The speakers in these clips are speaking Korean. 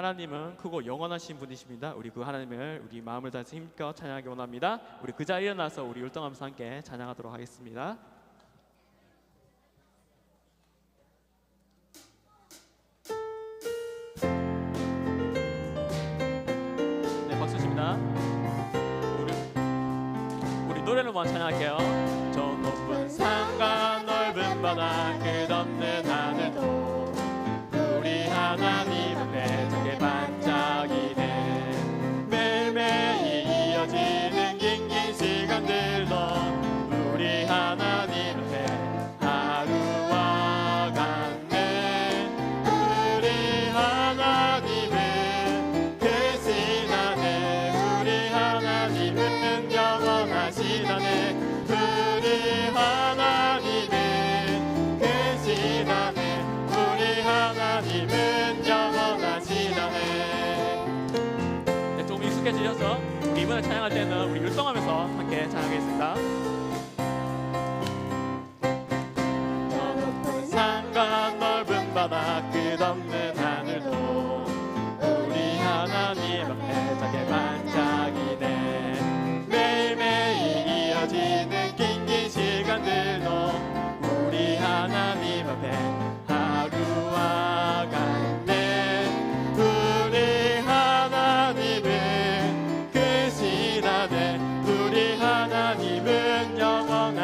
하나님은 크고 영원하신 분이십니다. 우리 그 하나님을 우리 마음을 다해서 힘껏 찬양하기 원합니다. 우리 그 자리에 나서 우리 율동하면서 함께 찬양하도록 하겠습니다. 네, 박수 칩니다. 우리, 우리 노래로만 찬양할게요. 저 높은 산과 넓은 바다 끝없는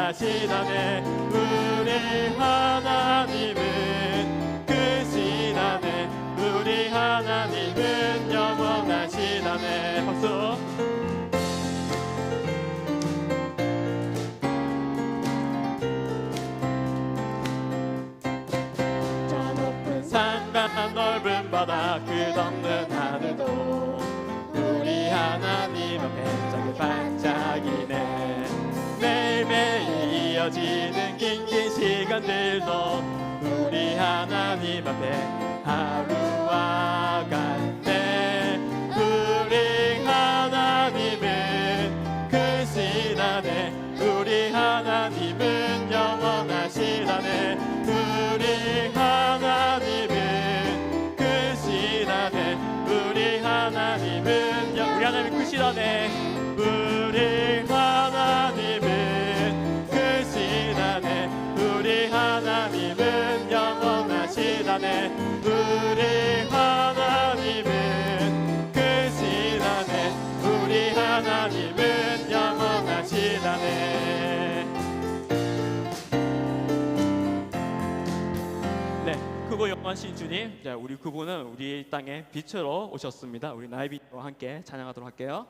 하시다네. 우리 하나님은 그 신하네. 우리 하나님은 영원한 신하네. 박수. 저 높은 산과 넓은 바다 그던 이어지는 긴긴 시간들도 우리 하나님 앞에 하루아가 사랑하신 주님, 우리 그분은 우리 땅에 빛으로 오셨습니다. 우리 나이비와 함께 찬양하도록 할게요.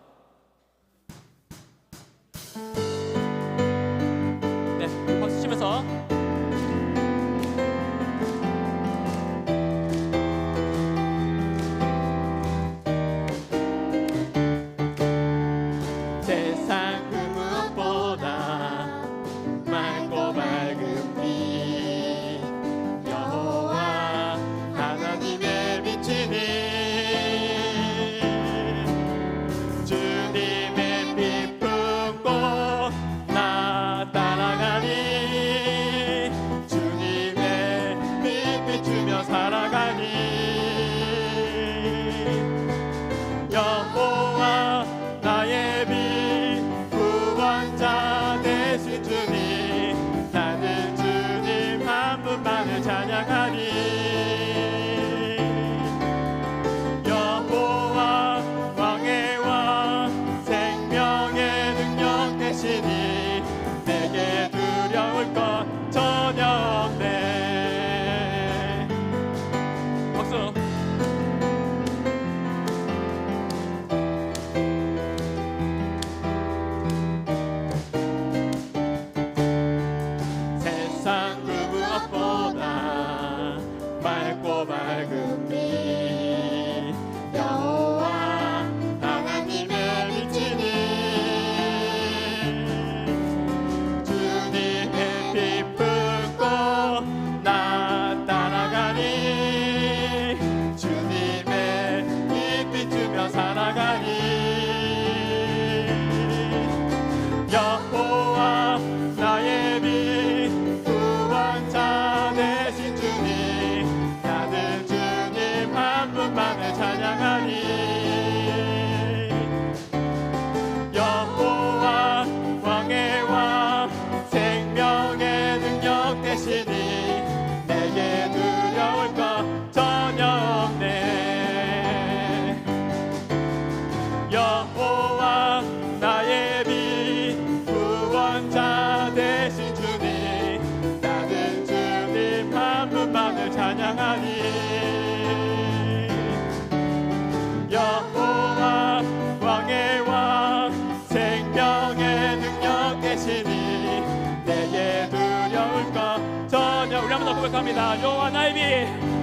더 고백합니다 여호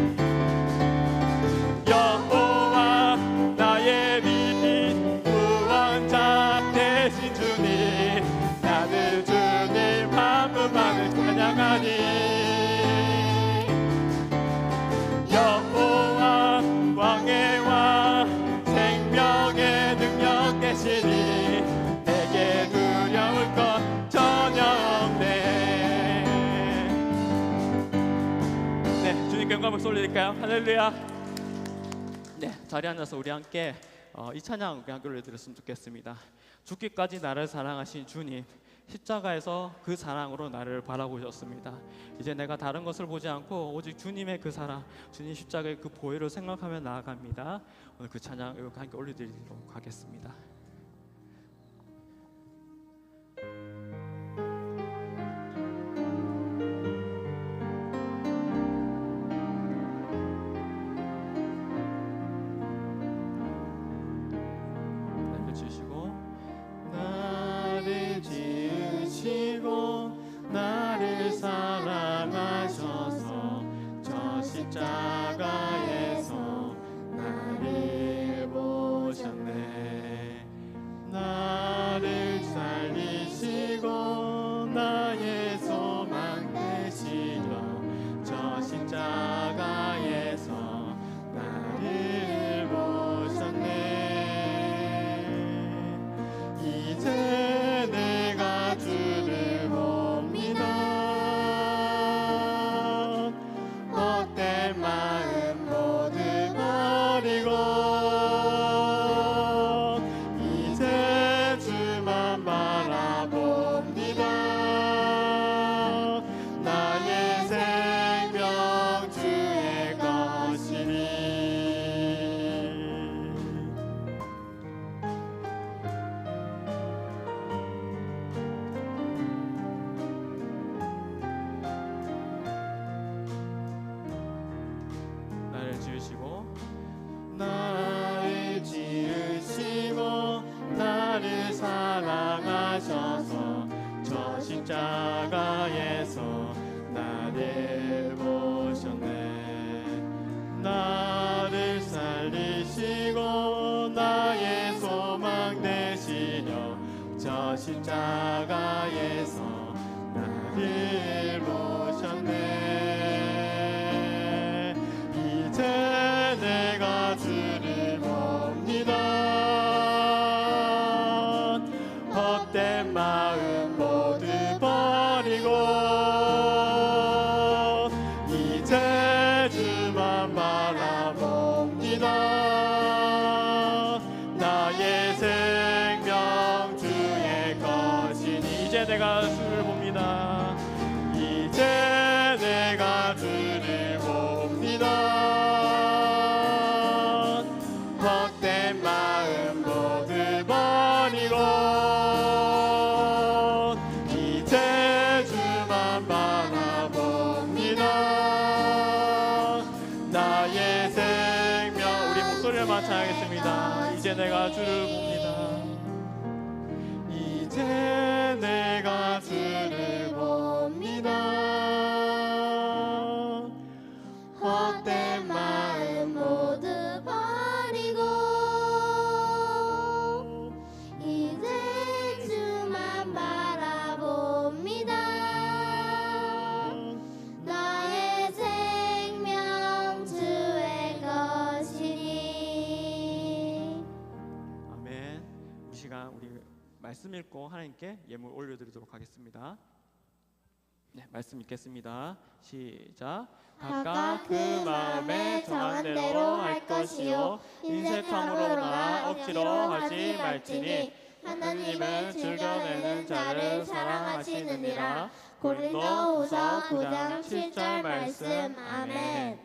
영광을 올려드릴까요 할렐루야 네, 자리에 앉아서 우리 함께 어, 이 찬양 우리 함께 올려드렸으면 좋겠습니다. 죽기까지 나를 사랑하신 주님, 십자가에서 그 사랑으로 나를 바라보셨습니다. 이제 내가 다른 것을 보지 않고 오직 주님의 그 사랑, 주님 십자가의 그 보혈을 생각하며 나아갑니다. 오늘 그 찬양 함께 올려드리도록 하겠습니다. 저 나 내 읽고 하나님께 예물 올려드리도록 하겠습니다. 네, 말씀 읽겠습니다. 시작. 각각 그 마음에 정한 대로 할 것이요. 인색함으로나 억지로 하지 말지니 하나님은 즐겨내는 자를 사랑하시느니라. 고린도후서 9장 7절 말씀. 아멘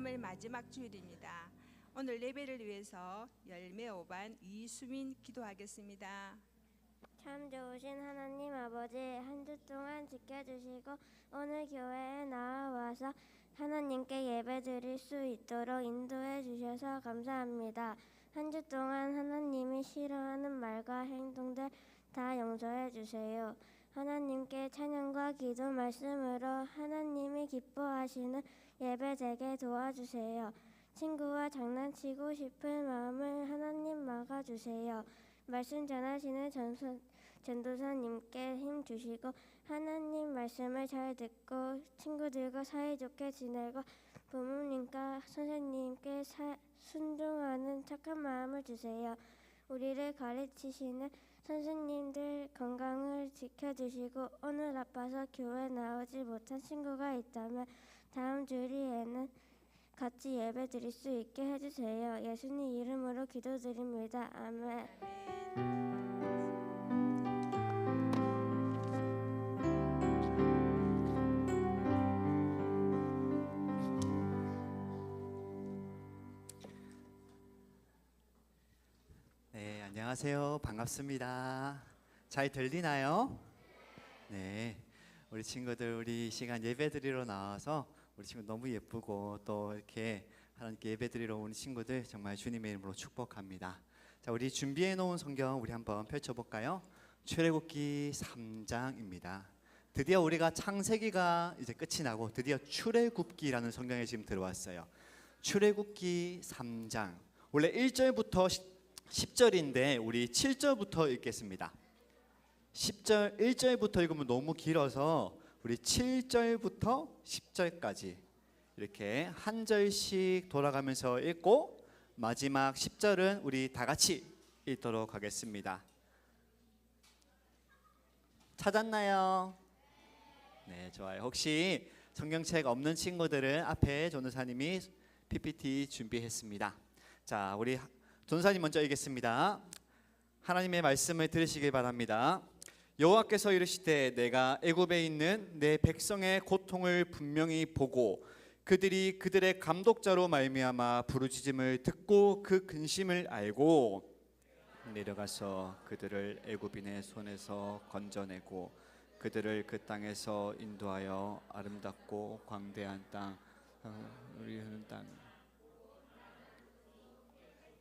3월 마지막 주일입니다. 오늘 예배를 위해서 열매 오반 이수민 기도하겠습니다. 참 좋으신 하나님 아버지 한 주 동안 지켜주시고 오늘 교회에 나와서 하나님께 예배 드릴 수 있도록 인도해 주셔서 감사합니다. 한 주 동안 하나님이 싫어하는 말과 행동들 다 용서해 주세요. 하나님께 찬양과 기도 말씀으로 하나님이 기뻐하시는 예배 되게 도와주세요. 친구와 장난치고 싶은 마음을 하나님 막아주세요. 말씀 전하시는 전선, 전도사님께 힘 주시고 하나님 말씀을 잘 듣고 친구들과 사이좋게 지내고 부모님과 선생님께 사, 순종하는 착한 마음을 주세요. 우리를 가르치시는 선생님들 건강을 지켜주시고 오늘 아파서 교회 나오지 못한 친구가 있다면 다음 주일에는 같이 예배 드릴 수 있게 해주세요. 예수님 이름으로 기도드립니다. 아멘. 네, 안녕하세요. 반갑습니다. 잘 들리나요? 네. 우리 친구들 우리 시간 예배 드리러 나와서 우리 친구 너무 예쁘고 또 이렇게 하나님께 예배 드리러 오는 친구들 정말 주님의 이름으로 축복합니다. 자, 우리 준비해 놓은 성경 우리 한번 펼쳐 볼까요? 출애굽기 3장입니다. 드디어 우리가 창세기가 이제 끝이 나고 드디어 출애굽기라는 성경에 지금 들어왔어요. 출애굽기 3장. 원래 1절부터 10절인데 우리 7절부터 읽겠습니다. 10절 1절부터 읽으면 너무 길어서 우리 7절부터 10절까지 이렇게 한 절씩 돌아가면서 읽고 마지막 10절은 우리 다 같이 읽도록 하겠습니다. 찾았나요? 네, 좋아요. 혹시 성경책 없는 친구들은 앞에 전도사님이 PPT 준비했습니다. 자, 우리 전도사님 먼저 읽겠습니다. 하나님의 말씀을 들으시길 바랍니다. 여호와께서 이르시되 내가 애굽에 있는 내 백성의 고통을 분명히 보고 그들이 그들의 감독자로 말미암아 부르짖음을 듣고 그 근심을 알고 내려가서 그들을 애굽인의 손에서 건져내고 그들을 그 땅에서 인도하여 아름답고 광대한 땅 어, 우리 하는 땅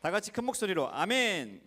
다 같이 큰 목소리로 아멘